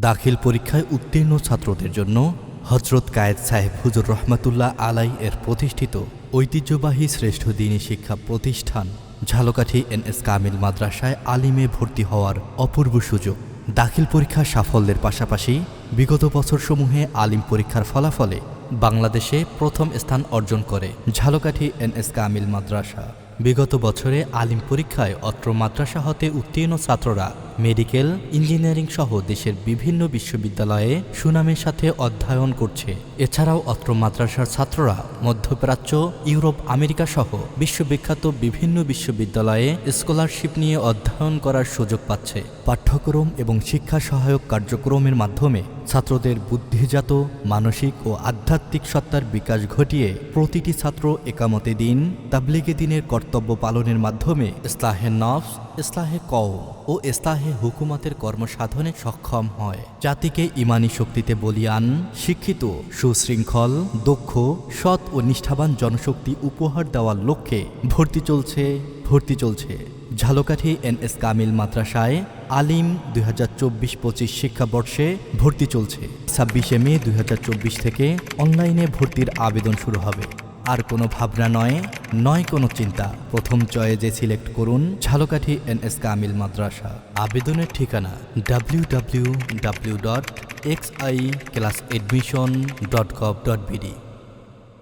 দাখিল পরীক্ষায় উত্তীর্ণ ছাত্রদের জন্য হজরত কায়েদ সাহেব হুজুর রহমাতুল্লাহ আলাই এর প্রতিষ্ঠিত ঐতিহ্যবাহী শ্রেষ্ঠ দিনী শিক্ষা প্রতিষ্ঠান ঝালকাঠি এন এস কামিল মাদ্রাসায় আলিমে ভর্তি হওয়ার অপূর্ব সুযোগ। দাখিল পরীক্ষা সাফল্যের পাশাপাশি বিগত বছরসমূহে আলিম পরীক্ষার ফলাফলে বাংলাদেশে প্রথম স্থান অর্জন করে ঝালকাঠি এন এস কামিল মাদ্রাসা। বিগত বছরে আলিম পরীক্ষায় অত্র মাদ্রাসা হতে উত্তীর্ণ ছাত্ররা মেডিকেল, ইঞ্জিনিয়ারিং সহ দেশের বিভিন্ন বিশ্ববিদ্যালয়ে সুনামের সাথে অধ্যয়ন করছে। এছাড়াও অত্র মাদ্রাসার ছাত্ররা মধ্যপ্রাচ্য, ইউরোপ, আমেরিকা সহ বিশ্ববিখ্যাত বিভিন্ন বিশ্ববিদ্যালয়ে স্কলারশিপ নিয়ে অধ্যয়ন করার সুযোগ পাচ্ছে। পাঠ্যক্রম এবং শিক্ষা সহায়ক কার্যক্রমের মাধ্যমে ছাত্রদের বুদ্ধিজাত, মানসিক ও আধ্যাত্মিক সত্তার বিকাশ ঘটিয়ে প্রতিটি ছাত্র একামতে দিন, তাবলিগে দিনের কর্তব্য পালনের মাধ্যমে ইসলাহে নফস, ইসলাহে কও ও ইসলাহে হুকুমাতের কর্মসাধনে সক্ষম হয়। জাতিকে ইমানি শক্তিতে বলিয়ান, শিক্ষিত, সুশৃঙ্খল, দক্ষ, সৎ ও নিষ্ঠাবান জনশক্তি উপহার দেওয়ার লক্ষ্যে ভর্তি চলছে ভর্তি চলছে। ঝালকাঠি এন এস কামিল মাদ্রাসায় আলিম দুই হাজার চব্বিশ পঁচিশ শিক্ষাবর্ষে ভর্তি চলছে। ছাব্বিশে মে দুই হাজার চব্বিশ থেকে অনলাইনে ভর্তির আবেদন শুরু হবে। আর কোনো ভাবনা নয় নয় কোনো চিন্তা। প্রথম চয়েজে সিলেক্ট করুন, ঝালকাঠি এন এস কামিল মাদ্রাসা। আবেদনের ঠিকানা W W W dot X I class admission dot gov dot BD